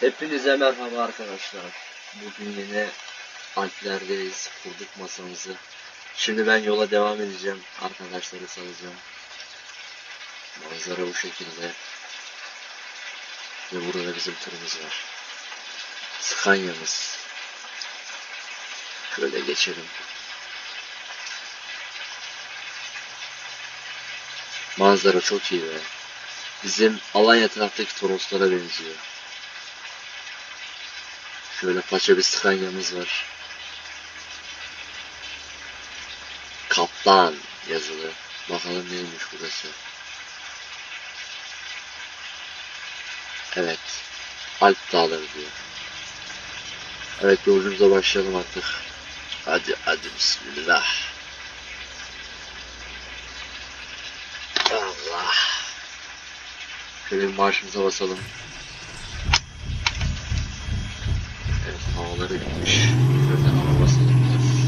Hepinize merhaba arkadaşlar. Bugün yine Alpler'deyiz. Kurduk masamızı. Şimdi ben yola devam edeceğim. Arkadaşları salacağım. Manzara bu şekilde. Ve burada da bizim tırımız var. Scania'mız. Şöyle geçelim. Manzara çok iyi be. Bizim Alanya taraftaki Toroslara benziyor. Şöyle paça bir Scania'mız var. Kaptan yazılı. Bakalım neymiş burası. Evet. Alp Dağları diyor. Evet yolculuğumuza başlayalım artık. Hadi hadi bismillah. Allah. Şöyle bir marşımıza basalım. Evet havaları bitmiş. Şöyle hava basalım biraz.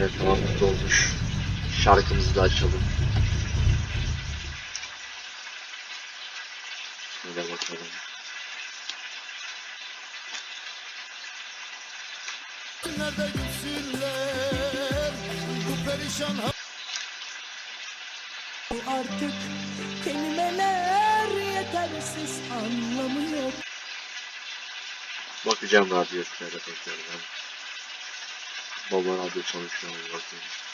Evet tamam mutlu olmuş. Da açalım. Şöyle bakalım. Nerede gülsünler bu perişan Artık kelimeler yetersiz anlamı yok. Bakacağım radyo eskilerine tekrardan. Baba radyo çalışıyor bakayım.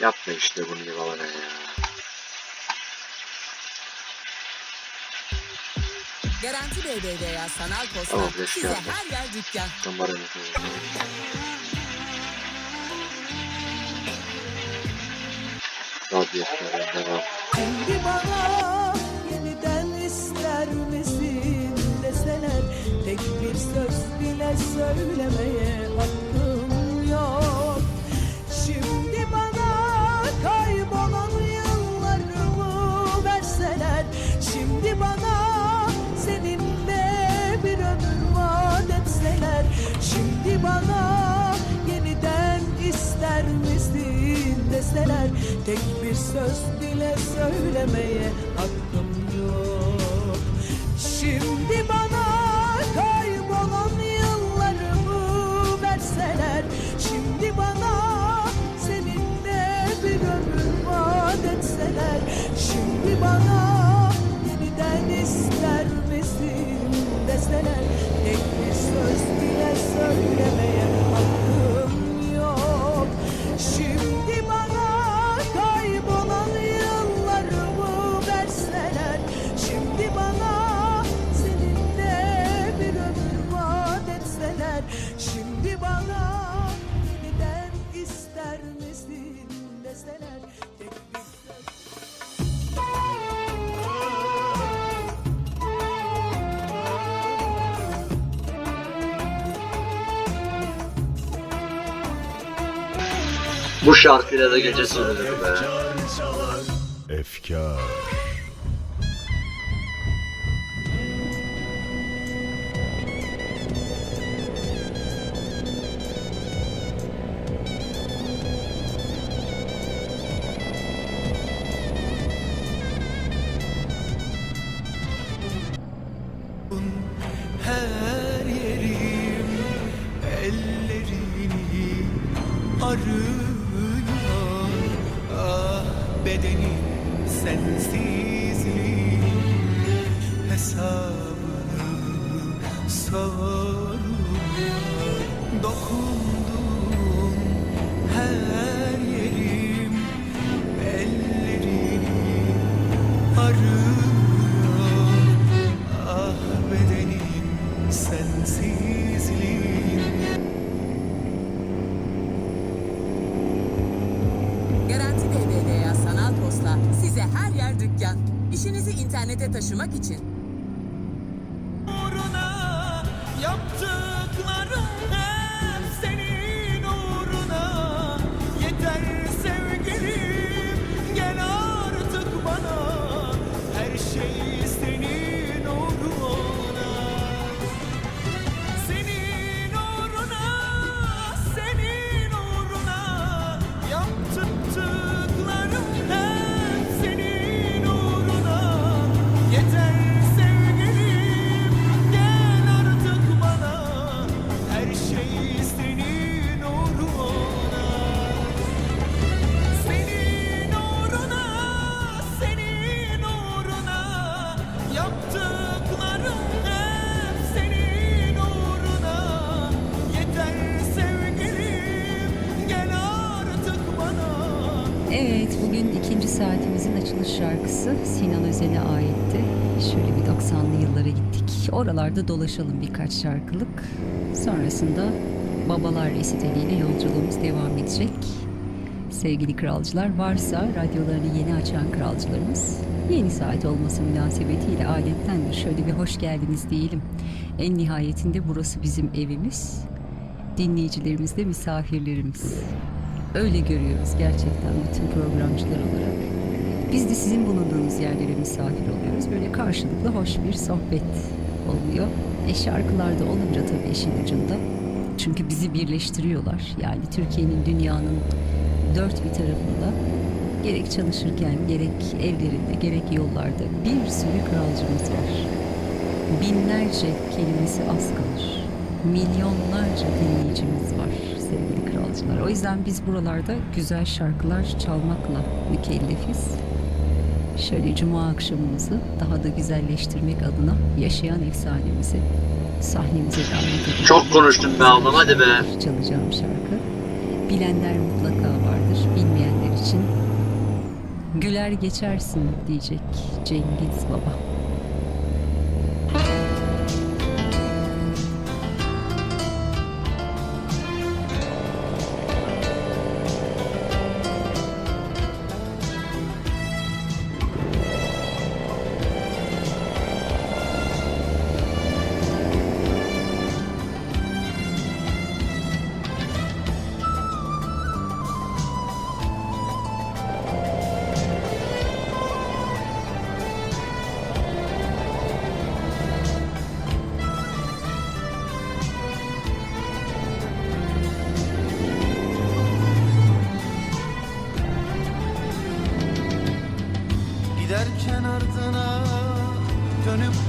Yapma işte bunu ya bana ya. Garanti BBVA Sanal Posta Tamam, size geldi. her yer dükkan. Radyo eskilerine devam. Şimdi bana yeniden ister misin deseler Tek bir söz bile söylemeye hakkım kaybolan yıllarımı verseler Şimdi bana seninle bir ömür vaat etseler Şimdi bana yeniden ister misin deseler Tek bir söz bile söylemeye hakkım Bu şarkıyla da gece sürülür be. Efkar her yerim ellerini arıyor Her yer dükkan. İşinizi internete taşımak için uğruna Yaptıklarım Oralarda dolaşalım birkaç şarkılık. Sonrasında Babalar Resitaliyle yolculuğumuz devam edecek. Sevgili kralcılar varsa radyolarını yeni açan kralcılarımız yeni saat olması münasebetiyle adettendir. Şöyle bir hoş geldiniz diyelim. En nihayetinde burası bizim evimiz. Dinleyicilerimiz de misafirlerimiz. Öyle görüyoruz gerçekten bütün programcılar olarak. Biz de sizin bulunduğunuz yerlere misafir oluyoruz. Böyle karşılıklı hoş bir sohbet oluyor. E şarkılarda olunca tabii işin ucunda. Çünkü bizi birleştiriyorlar. Yani Türkiye'nin, dünyanın dört bir tarafında gerek çalışırken, gerek evlerinde, gerek yollarda bir sürü kralcımız var. Binlerce kelimesi az kalır. Milyonlarca dinleyicimiz var sevgili kralcılar. O yüzden biz buralarda güzel şarkılar çalmakla mükellefiz. Şöyle cuma akşamımızı daha da güzelleştirmek adına yaşayan efsanemizi sahnemize davet ediyoruz. Çok konuştun be ablam, hadi be. Çalacağım şarkı. Bilenler mutlaka vardır. Bilmeyenler için güler geçersin diyecek Cengiz Baba.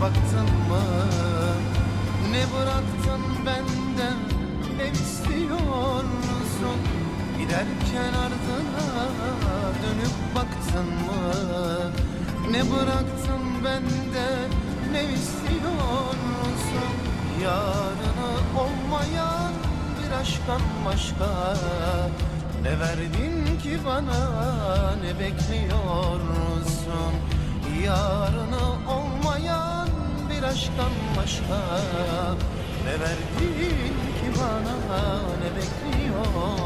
Baktın mı? Ne bıraktın benden ne istiyorsun? Giderken ardına dönüp baktın mı? Ne bıraktın benden ne istiyorsun? Yarını olmayan bir aşktan başka ne verdin ki bana ne bekliyorsun Yarını olmayan bir aşktan başka? Ne verdin ki bana ne bekliyorsun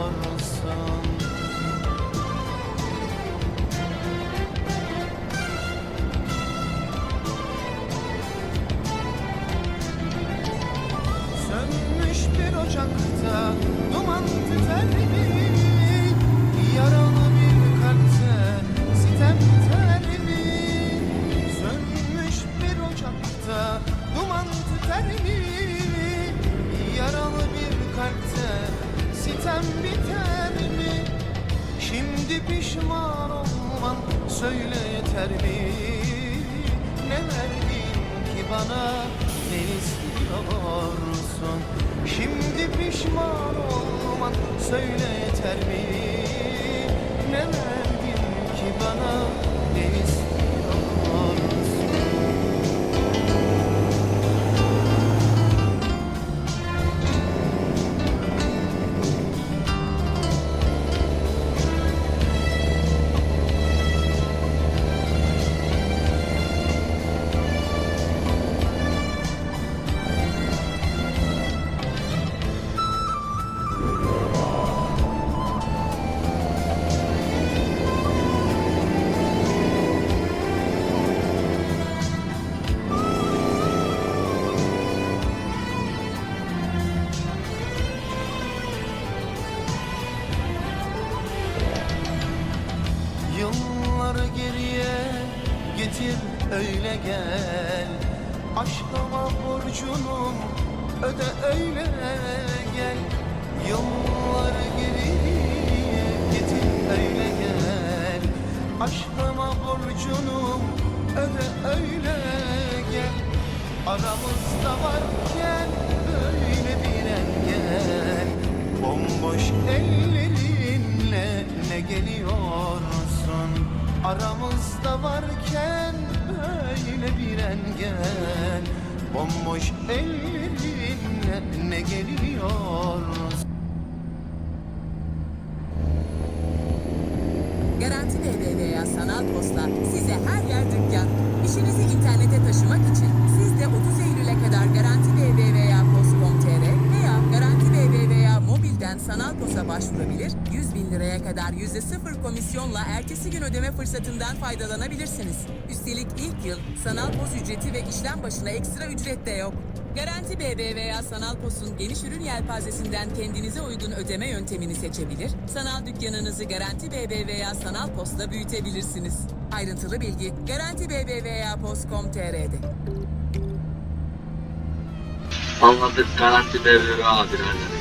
istiyorsun? Şimdi pişman olman söyle yeter mi? Ne verdin ki bana ne Aramızda varken böyle bir engel. Garanti BBVA Sanal Posta size her yer dükkan. İşinizi internete 100 bin liraya kadar %0 komisyonla ertesi gün ödeme fırsatından faydalanabilirsiniz. Üstelik ilk yıl sanal poz ücreti ve işlem başına ekstra ücret de yok. Garanti BBVA Sanal Post'un geniş ürün yelpazesinden kendinize uygun ödeme yöntemini seçebilir, sanal dükkanınızı Garanti BBVA Sanal Post'la büyütebilirsiniz. Ayrıntılı bilgi Garanti BBVA Post.com.tr'de. Anladık garanti BBVA birader.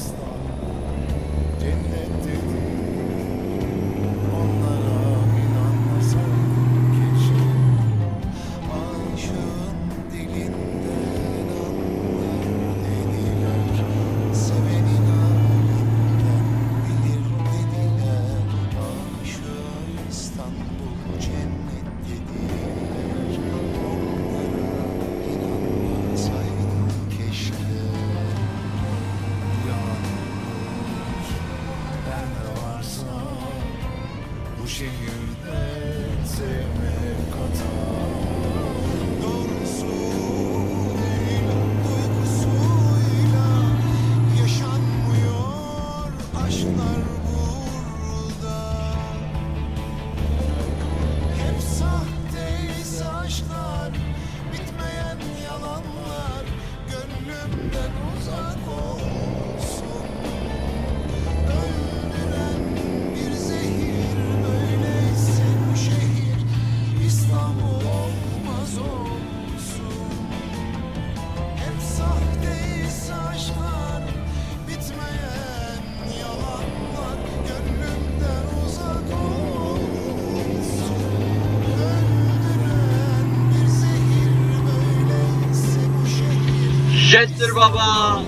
Yes, Lord. Jettir baba.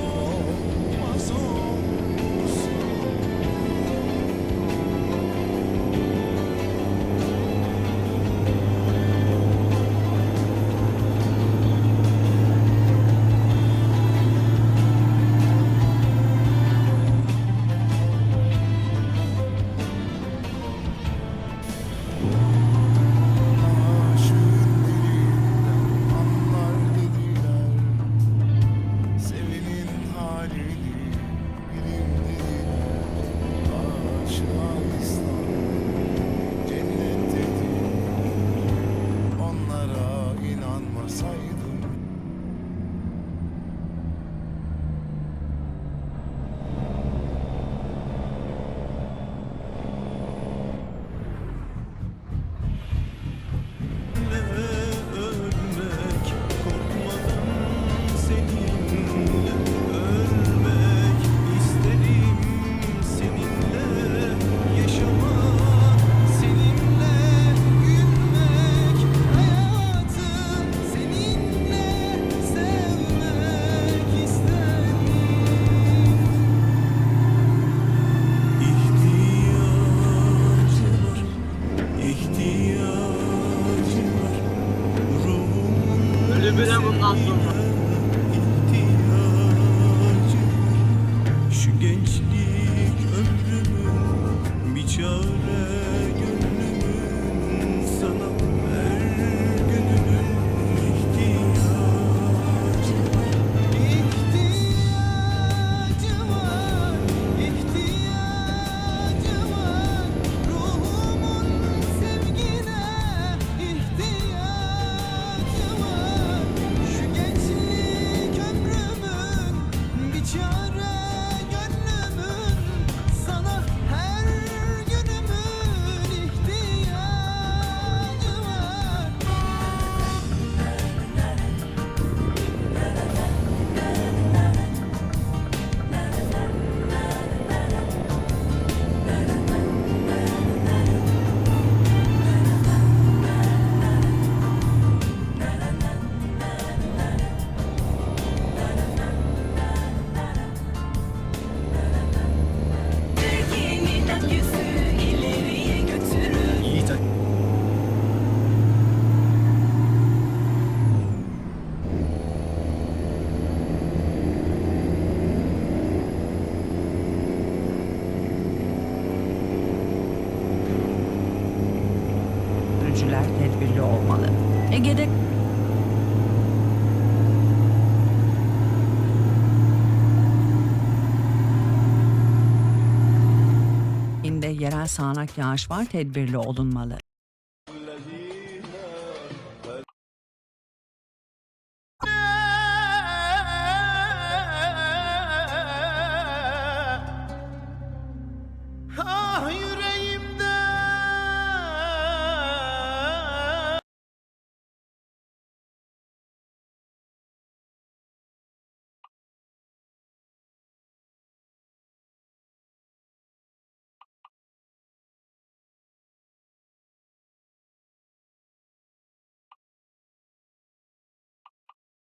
sağanak yağış var tedbirli olunmalı.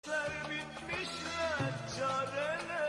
Bitmişler çareler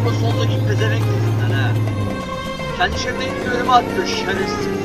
Amma soldaki pezevenk yüzünden ha. Kendi şeridine ilk bölümü attı şerefsiz.